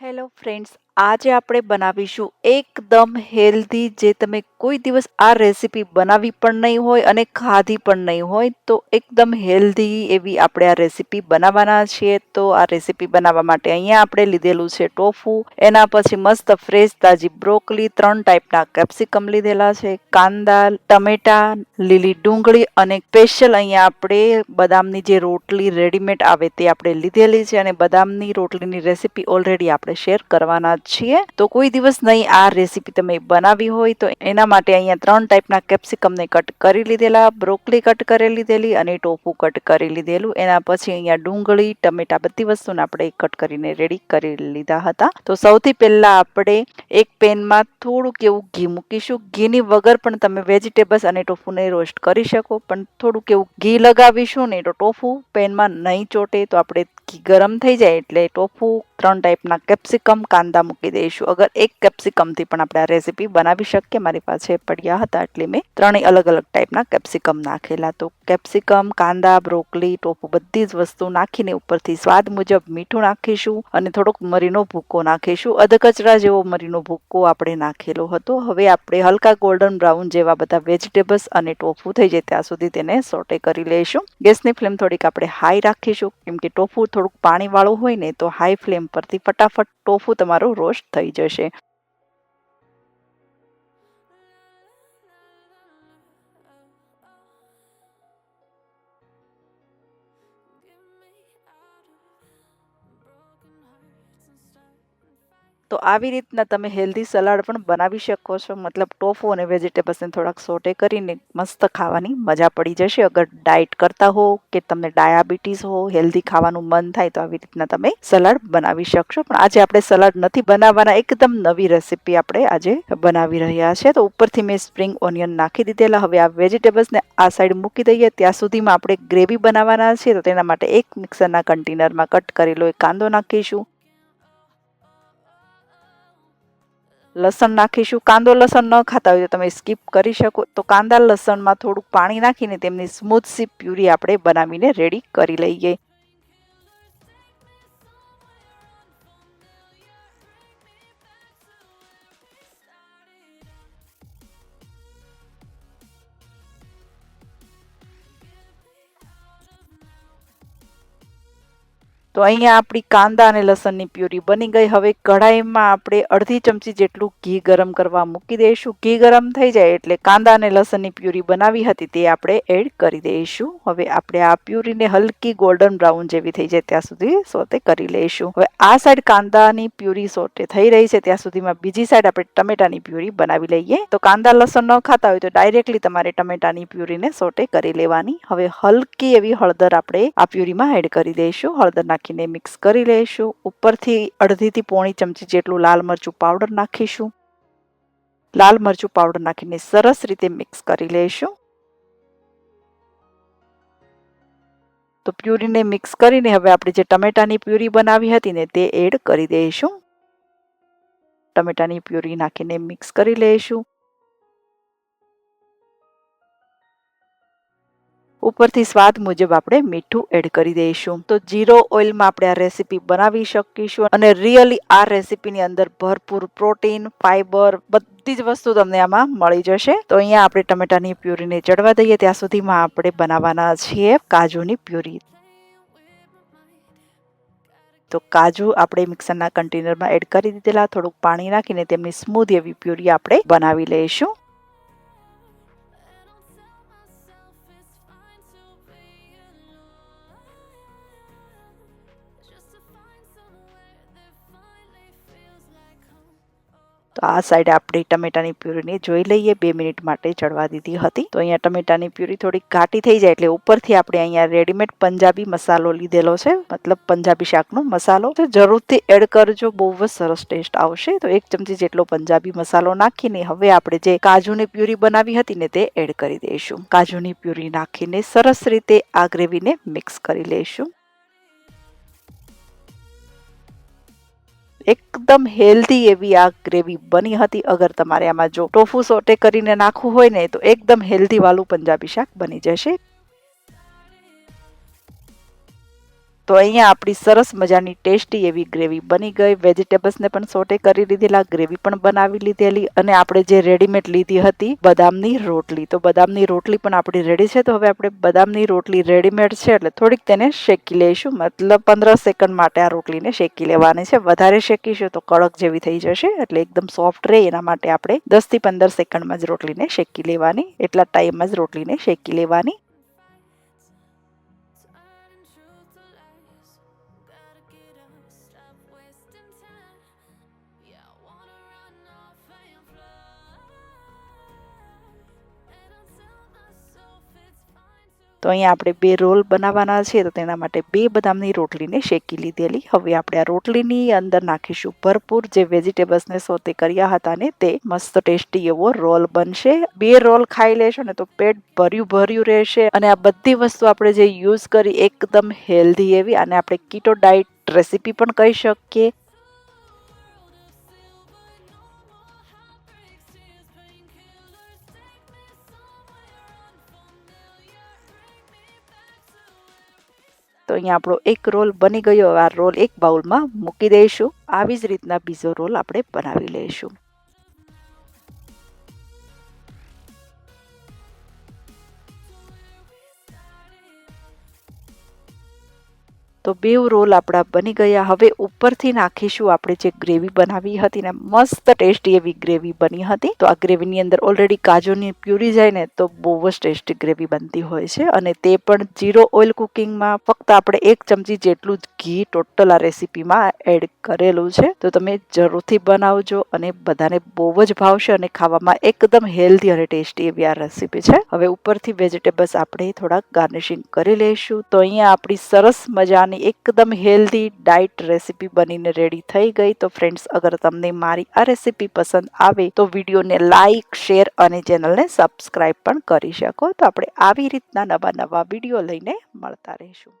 Hello friends આજે આપણે બનાવીશું એકદમ હેલ્ધી, જે તમે કોઈ દિવસ આ રેસીપી બનાવી પણ નહીં હોય અને ખાધી પણ નહીં હોય, તો એકદમ હેલ્ધી એવી આપણે આ રેસીપી બનાવવાના છીએ. તો આ રેસીપી બનાવવા માટે અહીંયા આપણે લીધેલું છે ટોફુ, એના પછી મસ્ત ફ્રેશ તાજી બ્રોકલી, ત્રણ ટાઈપના કેપ્સિકમ લીધેલા છે, કાંદા, ટમેટા, લીલી ડુંગળી અને સ્પેશિયલ અહીંયા આપણે બદામની જે રોટલી રેડીમેડ આવે તે આપણે લીધેલી છે અને બદામની રોટલીની રેસીપી ઓલરેડી આપણે શેર કરવાના છીએ. તો કોઈ દિવસ નહીં આ રેસીપી તમે બનાવી હોય તો એના માટે અહીંયા ત્રણ ટાઈપના કેપ્સિકમને કટ કરી લીધેલા બ્રોકલી કટ કરી લીધેલી અને ટોફુ કટ કરી લીધેલું. એના પછી અહીંયા ડુંગળી, ટમેટા બધી વસ્તુને આપણે કટ કરીને રેડી કરી લીધા હતા. તો સૌથી પહેલાં આપણે એક પેનમાં થોડુંક એવું ઘી મૂકીશું. ઘીની વગર પણ તમે વેજીટેબલ્સ અને ટોફુને રોસ્ટ કરી શકો, પણ થોડુંક એવું ઘી લગાવીશું ને તો ટોફુ પેનમાં નહીં ચોટે. તો આપણે ઘી ગરમ થઈ જાય એટલે ટોફુ ત્રણ ટાઈપના કેપ્સિકમ કાંદા મૂકી દઈશું. અગર એક કેપ્સિકમથી પણ આપણે આ રેસીપી બનાવી શકીએ, મારી પાસે પડ્યા હતા એટલે મેં ત્રણેય અલગ અલગ ટાઈપના કેપ્સિકમ નાખેલા. તો કેપ્સિકમ કાંદા બ્રોકલી ટોપુ બધી જ વસ્તુ નાખીને ઉપરથી સ્વાદ મુજબ મીઠું નાખીશું અને થોડોક મરીનો ભૂકો નાખીશું. અધકચરા જેવો મરીનો ભૂકો આપણે નાખેલો હતો. હવે આપણે હલકા ગોલ્ડન બ્રાઉન જેવા બધા વેજીટેબલ્સ અને ટોફુ થઈ જાય ત્યાં સુધી તેને સોટે કરી લઈશું. ગેસની ફ્લેમ થોડીક આપણે હાઈ રાખીશું. કેમ કે ટોફુ થોડુંક પાણીવાળું હોય ને, તો હાઈ ફ્લેમ પરથી ફટાફટ ટોફુ તમારું રોસ્ટ થઈ જશે. તો આવી રીતના તમે હેલ્ધી સલાડ પણ બનાવી શકો છો. મતલબ ટોફો અને વેજીટેબલ્સને થોડાક સોટે કરીને મસ્ત ખાવાની મજા પડી જશે. અગર ડાયટ કરતા હો કે તમને ડાયાબિટીસ હો હેલ્ધી ખાવાનું મન થાય તો આવી રીતના તમે સલાડ બનાવી શકશો. પણ આજે આપણે સલાડ નથી બનાવવાના. એકદમ નવી રેસીપી આપણે આજે બનાવી રહ્યા છે. તો ઉપરથી મેં સ્પ્રિંગ ઓનિયન નાખી દીધેલા. હવે આ વેજીટેબલ્સને આ સાઈડ મૂકી દઈએ. ત્યાં સુધીમાં આપણે ગ્રેવી બનાવવાના છે તો તેના માટે એક મિક્સરના કન્ટેનરમાં કટ કરેલો એક કાંદો નાખીશું. લસણ નાખીશું. કાંદો લસણ ન ખાતા હોય તો તમે સ્કીપ કરી શકો. તો કાંદા લસણમાં થોડુંક પાણી નાખીને તેમની સ્મૂથ સી પ્યુરી આપણે બનાવીને રેડી કરી લઈએ. તો અહીંયા આપણી કાંદા અને લસણની પ્યુરી બની ગઈ. હવે કઢાઈમાં આપણે અડધી ચમચી જેટલું ઘી ગરમ કરવા મૂકી દઈશું. ઘી ગરમ થઈ જાય એટલે કાંદા અને લસણની પ્યુરી બનાવી હતી તે આપણે એડ કરી દઈશું. હવે આપણે આ પ્યુરીને હલકી ગોલ્ડન બ્રાઉન જેવી થઈ જાય ત્યાં સુધી સોતે કરી લઈશું. હવે આ સાઈડ કાંદાની પ્યુરી સોટે થઈ રહી છે. ત્યાં સુધીમાં બીજી સાઈડ આપણે ટમેટાની પ્યુરી બનાવી લઈએ. તો કાંદા લસણ ન ખાતા હોય તો ડાયરેક્ટલી તમારે ટમેટાની પ્યુરીને સોટે કરી લેવાની. હવે હલકી એવી હળદર આપણે આ પ્યુરીમાં એડ કરી દઈશું. હળદર નાખીને મિક્સ કરી લઈશું. ઉપરથી અડધીથી પોણી ચમચી જેટલું લાલ મરચું પાવડર નાખીશું. લાલ મરચું પાવડર નાખીને સરસ રીતે મિક્સ કરી લઈશું. તો પ્યુરીને મિક્સ કરીને હવે આપણે જે ટમેટાની પ્યુરી બનાવી હતી ને તે એડ કરી દઈશું. ટમેટાની પ્યુરી નાખીને મિક્સ કરી લઈશું. ઉપરથી સ્વાદ મુજબ આપણે મીઠું એડ કરી દઈશું. તો જીરો ઓઇલમાં આપણે આ રેસીપી બનાવી શકીશું અને રિયલી આ રેસીપીની અંદર ભરપૂર પ્રોટીન, ફાઈબર, બધી જ વસ્તુ તમને આમાં મળી જશે. તો અહીંયા આપણે ટમેટાની પ્યુરીને ચડવા દઈએ. ત્યાં સુધીમાં આપણે બનાવવાના છીએ કાજુની પ્યુરી. તો કાજુ આપણે મિક્સરના કન્ટેનરમાં એડ કરી દીધેલા. થોડુંક પાણી નાખીને તેમની સ્મૂધ એવી પ્યુરી આપણે બનાવી લઈશું. આ સાઈડે આપણે ટમેટાની પ્યુરીને જોઈ લઈએ. બે મિનિટ માટે ચડવા દીધી હતી. તો અહીંયા ટમેટાની પ્યુરી થોડી ઘાટી થઈ જાય એટલે ઉપરથી આપણે અહીંયા રેડીમેડ પંજાબી મસાલો લીધેલો છે. મતલબ પંજાબી શાકનો મસાલો. તો જરૂરથી એડ કરજો. બહુ જ સરસ ટેસ્ટ આવશે. તો એક ચમચી જેટલો પંજાબી મસાલો નાખીને હવે આપણે જે કાજુની પ્યુરી બનાવી હતી ને તે એડ કરી દઈશું. કાજુની પ્યુરી નાખીને સરસ રીતે આ ગ્રેવીને મિક્સ કરી લઈશું. એકદમ હેલ્ધી એવી આ ગ્રેવી બની હતી. અગર તમારે આમાં જો ટોફુ સોટે કરીને નાખવું હોય ને, તો એકદમ હેલ્ધી વાળું પંજાબી શાક બની જશે. તો અહીંયા આપણી સરસ મજાની ટેસ્ટી એવી ગ્રેવી બની ગઈ. વેજીટેબલ્સને પણ સોટે કરી લીધેલા ગ્રેવી પણ બનાવી લીધેલી અને આપણે જે રેડીમેડ લીધી હતી બદામની રોટલી. તો બદામની રોટલી પણ આપણી રેડી છે. તો હવે આપણે બદામની રોટલી રેડીમેડ છે એટલે થોડીક તેને શેકી લઈશું. મતલબ પંદર સેકન્ડ માટે આ રોટલીને શેકી લેવાની છે. વધારે શેકીશું તો કડક જેવી થઈ જશે એટલે એકદમ સોફ્ટ રહે. એના માટે આપણે દસથી પંદર સેકન્ડમાં જ રોટલીને શેકી લેવાની. એટલા ટાઈમમાં જ રોટલીને શેકી લેવાની. તો અહીંયા આપણે બે રોલ બનાવવાના છે, તો તેના માટે બે બદામની રોટલીને શેકી લીધેલી. હવે આપણે આ રોટલીની અંદર નાખીશું ભરપૂર જે વેજીટેબલ્સને સોતે કર્યા હતા ને, તે મસ્ત ટેસ્ટી એવો રોલ બનશે. બે રોલ ખાઈ લેશો ને તો પેટ ભર્યું ભર્યું રહેશે અને આ બધી વસ્તુ આપણે જે યુઝ કરી એકદમ હેલ્ધી એવી અને આપણે કીટો ડાયટ રેસીપી પણ કહી શકીએ. તો અહીંયા આપણો એક રોલ બની ગયો. આ રોલ એક બાઉલમાં મૂકી દઈશું. આવી જ રીતના બીજો રોલ આપણે બનાવી લઈશું. તો બેઉ રોલ આપણા બની ગયા. હવે ઉપરથી નાખીશું આપણે જે ગ્રેવી બનાવી હતી ને મસ્ત ટેસ્ટી એવી ગ્રેવી બની હતી. તો આ ગ્રેવીની અંદર ઓલરેડી કાજુની પ્યુરી જાય ને તો બહુ જ ટેસ્ટી ગ્રેવી બનતી હોય છે. અને તે પણ જીરો ઓઇલ કુકિંગમાં ફક્ત આપણે એક ચમચી જેટલું જ ઘી ટોટલ આ રેસીપીમાં એડ કરેલું છે. તો તમે જરૂરથી બનાવજો અને બધાને બહુ જ ભાવશે અને ખાવામાં એકદમ હેલ્ધી અને ટેસ્ટી એવી આ રેસીપી છે. હવે ઉપરથી વેજીટેબલ્સ આપણે થોડાક ગાર્નિશિંગ કરી લઈશું. તો અહીંયા આપણી સરસ મજા અને એકદમ હેલ્ધી ડાયટ રેસીપી બનીને રેડી થઈ ગઈ. તો ફ્રેન્ડ્સ અગર તમને મારી આ રેસીપી પસંદ આવે, તો વિડીયોને લાઈક શેર અને ચેનલને સબસ્ક્રાઈબ પણ કરી શકો. તો આપણે આવી રીતના નવા નવા વીડિયો લઈને મળતા રહીશું.